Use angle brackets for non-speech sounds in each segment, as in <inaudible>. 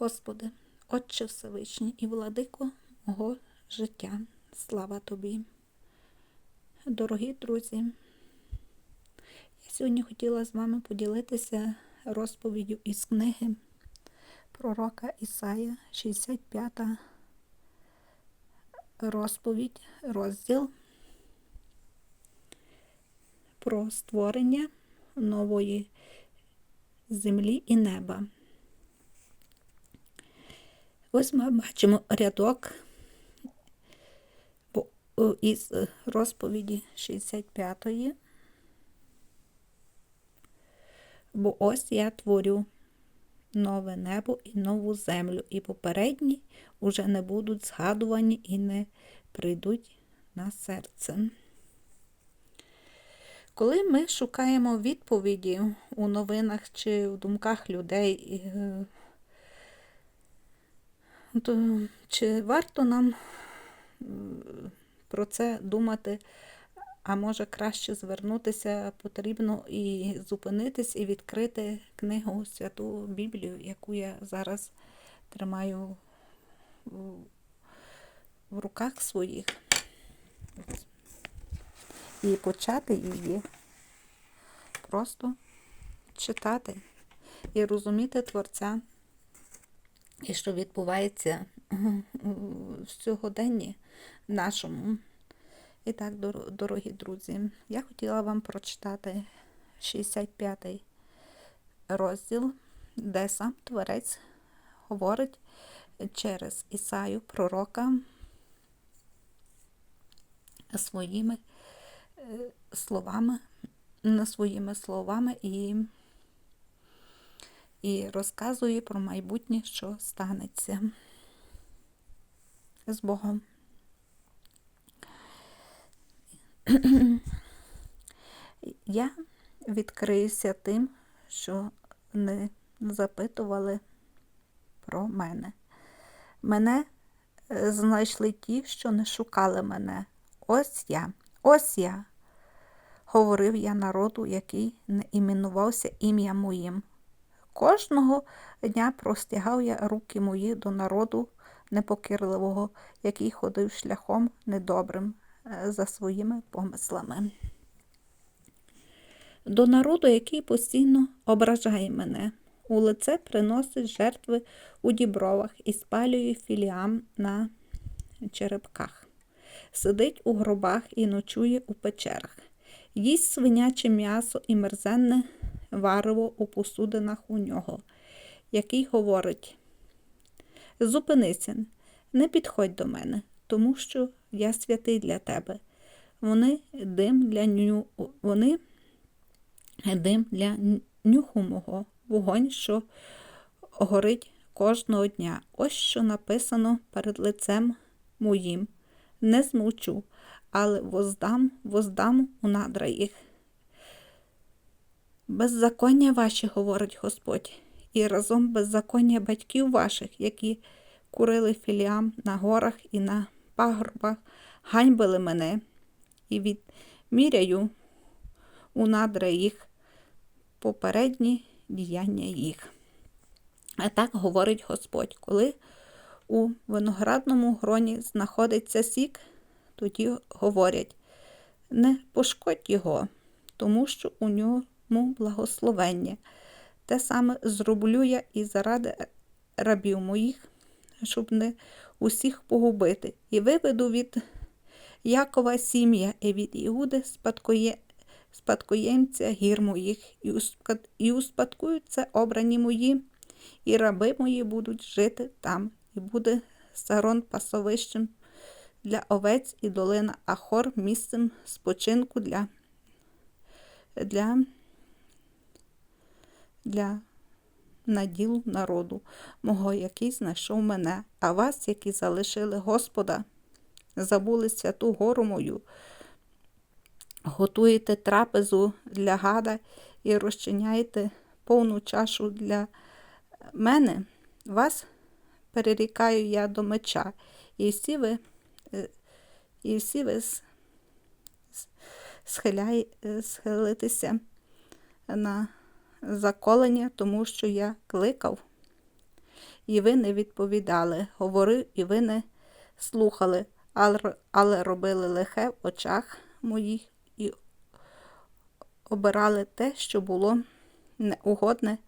Господи, Отче Всевишній і владико мого життя, слава Тобі. Дорогі друзі, я сьогодні хотіла з вами поділитися розповіддю із книги пророка Ісая, 65 розповідь, розділ про створення нової землі і неба. Ось ми бачимо рядок із розповіді 65-ї. Бо ось я творю нове небо і нову землю, і попередні уже не будуть згадувані і не прийдуть на серце. Коли ми шукаємо відповіді у новинах чи в думках людей, то чи варто нам про це думати, а може краще звернутися, потрібно і зупинитись, і відкрити книгу Святу Біблію, яку я зараз тримаю в руках своїх, і почати її просто читати і розуміти Творця. І що відбувається в сьогоденні нашому. І так, дорогі друзі, я хотіла вам прочитати 65-й розділ, де сам Творець говорить через Ісаю пророка своїми словами, своїми словами і і розказує про майбутнє, що станеться з Богом. <clears throat> Я відкриюся тим, що не запитували про мене. Мене е, знайшли ті, що не шукали мене. Ось я, ось я, говорив я народу, який не іменувався ім'я моїм. Кожного дня простягав я руки мої до народу непокірливого, який ходив шляхом недобрим е, за своїми помислами. До народу, який постійно ображає мене, у лице приносить жертви у дібровах і спалює філіам на черепках, сидить у гробах і ночує у печерах, їсть свиняче м'ясо і мерзенне варево у посудинах у нього, який говорить Зупинися, не підходь до мене, тому що я святий для тебе. Вони дим для ню... вони дим для нюху мого, вогонь, що горить кожного дня. Ось що написано перед лицем моїм. Не змучу, але воздам, воздам у надра їх. Беззаконня ваші, говорить Господь, і разом беззаконня батьків ваших, які курили філіам на горах і на пагорбах, ганьбили мене і відміряю у надра їх попередні діяння їх. А так говорить Господь, коли у виноградному гроні знаходиться сік, тоді говорять не пошкодь його, тому що у нього благословення. Те саме зроблю я і заради рабів моїх, щоб не усіх погубити, і виведу від Якова сім'я і від Іуди спадкоє... спадкоємця гір моїх, і успадкуються обрані мої, і раби мої будуть жити там, і буде сарон пасовищем для овець і долина Ахор місцем спочинку для для для наділу народу. Мого, який знайшов мене, а вас, які залишили Господа, забули святу гору мою, готуєте трапезу для гада і розчиняєте повну чашу для мене, вас перерікаю я до меча, і всі ви, е, і всі ви схиляє, схилитися на заколення, тому що я кликав і ви не відповідали, говорив, і ви не слухали, але робили лихе в очах моїх і обирали те, що було неугодне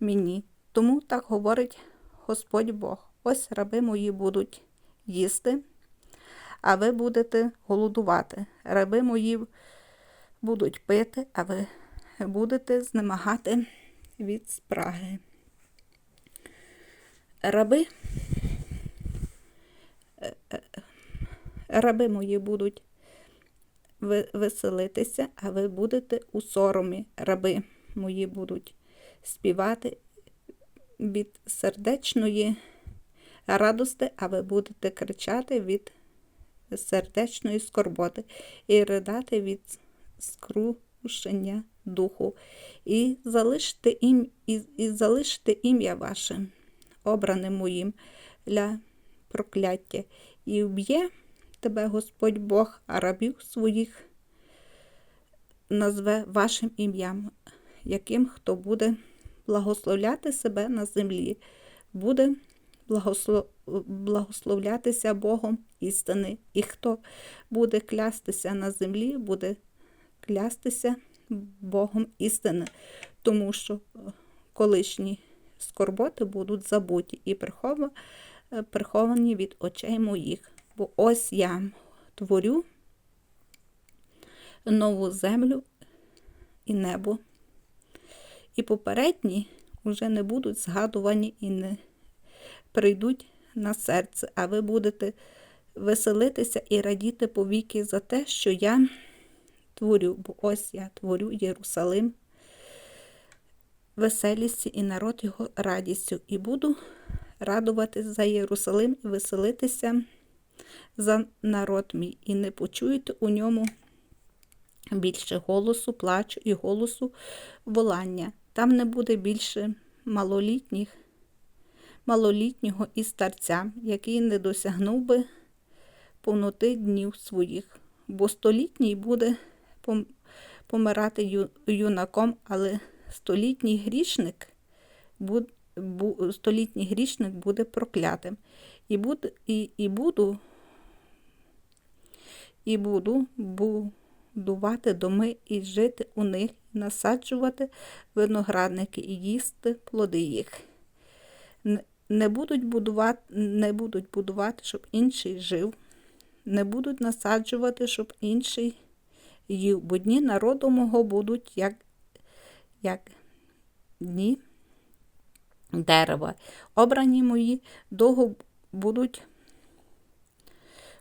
мені. Тому так говорить Господь Бог. Ось раби мої будуть їсти, а ви будете голодувати. Раби мої будуть пити, а ви будете знемагати від спраги. Раби, е, е, раби мої будуть веселитися, а ви будете у соромі. Раби мої будуть співати від сердечної радости, а ви будете кричати від сердечної скорботи і ридати від скрушення духу, і залиште ім, і, і залиште ім'я ваше, обраним моїм для прокляття, і вб'є тебе Господь Бог, а рабів своїх назве вашим ім'ям, яким хто буде благословляти себе на землі, буде благослов... благословлятися Богом істини, і хто буде клястися на землі, буде клястися Богом істини, тому що е, колишні скорботи будуть забуті і е, приховані від очей моїх. Бо ось я творю нову землю і небо. І попередні вже не будуть згадувані і не прийдуть на серце, а ви будете веселитися і радіти повіки за те, що я творю, бо ось я творю Єрусалим. Веселістю і народ його радістю, і буду радувати за Єрусалим і веселитися за народ мій, і не почуєте у ньому більше голосу, плачу і голосу волання. Там не буде більше малолітніх, малолітнього і старця, який не досягнув би повноти днів своїх, бо столітній буде помирати юнаком, але столітній грішник столітній грішник буде проклятим. І, буд, і, і буду і буду будувати доми і жити у них, насаджувати виноградники і їсти плоди їх. Не будуть будувати, не будуть будувати, щоб інший жив, не будуть насаджувати, щоб інший їв, бо дні народу мого будуть як, як дні дерева. Обрані мої довго будуть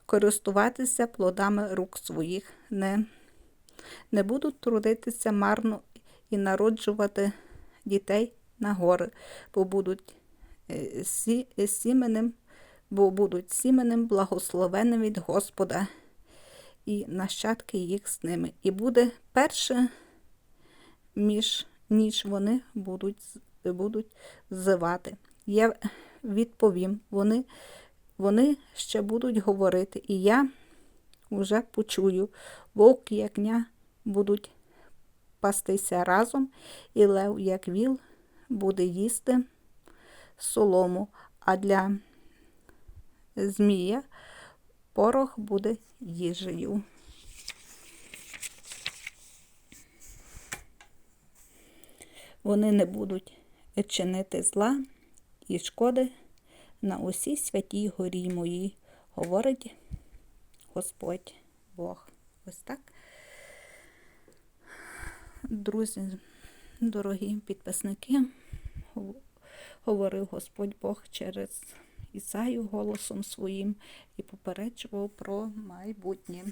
користуватися плодами рук своїх, не, не будуть трудитися марно і народжувати дітей на гори, бо будуть е, сі, сіменем, бо будуть сіменем благословенним від Господа і нащадки їх з ними. І буде перше, між, ніж вони будуть, будуть ззивати. Я відповім, вони вони ще будуть говорити, і я вже почую, вовк і ягня будуть пастися разом, і лев, як віл, буде їсти солому, а для змія порох буде їжею. Вони не будуть чинити зла і шкоди на усій святій горі моїй, говорить Господь Бог. Ось так. Друзі, дорогі підписники, говорив Господь Бог через Ісаю голосом своїм і попереджував про майбутнє.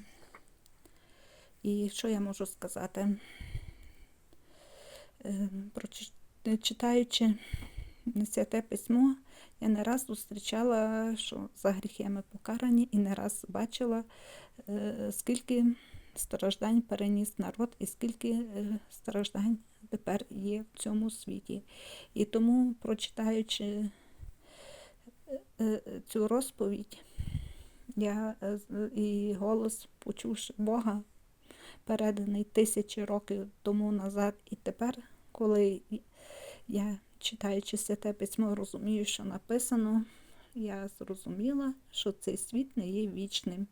І що я можу сказати? Е, Читаючи святе письмо, я не раз зустрічала, що за гріхи ми покарані, і не раз бачила, е, скільки страждань переніс народ, і скільки е, страждань тепер є в цьому світі. І тому, прочитаючи цю розповідь, я е, і голос, почувши Бога, переданий тисячі років тому назад, і тепер, коли я читаючи святе письмо, розумію, що написано, я зрозуміла, що цей світ не є вічним.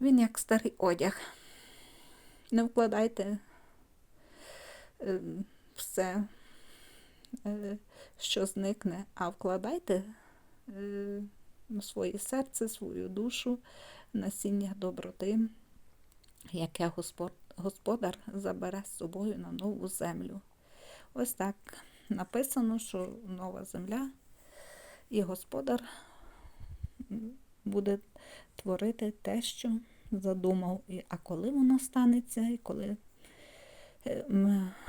Він як старий одяг. Не вкладайте е, все, е, що зникне, а вкладайте е, своє серце, свою душу, насіння доброти, яке Господар забере з собою на нову землю. Ось так написано, що нова земля і Господар буде творити те, що задумав. А коли воно станеться, і коли е,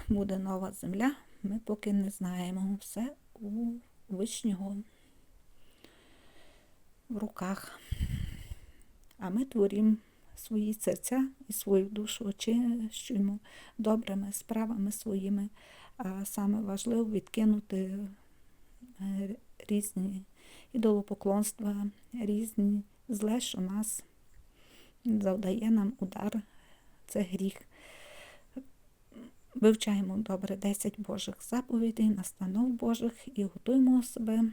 буде нова земля, ми поки не знаємо. Все у вишнього в руках. А ми творимо свої серця і свою душу очищуємо добрими справами своїми. А саме важливо відкинути е, різні ідолопоклонства, різні зле, що нас завдає нам удар. Це гріх. Вивчаємо добре 10 Божих заповідей, настанов Божих і готуємо себе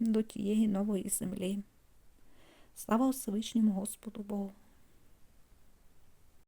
до тієї нової землі. Слава Всевишньому Господу Богу!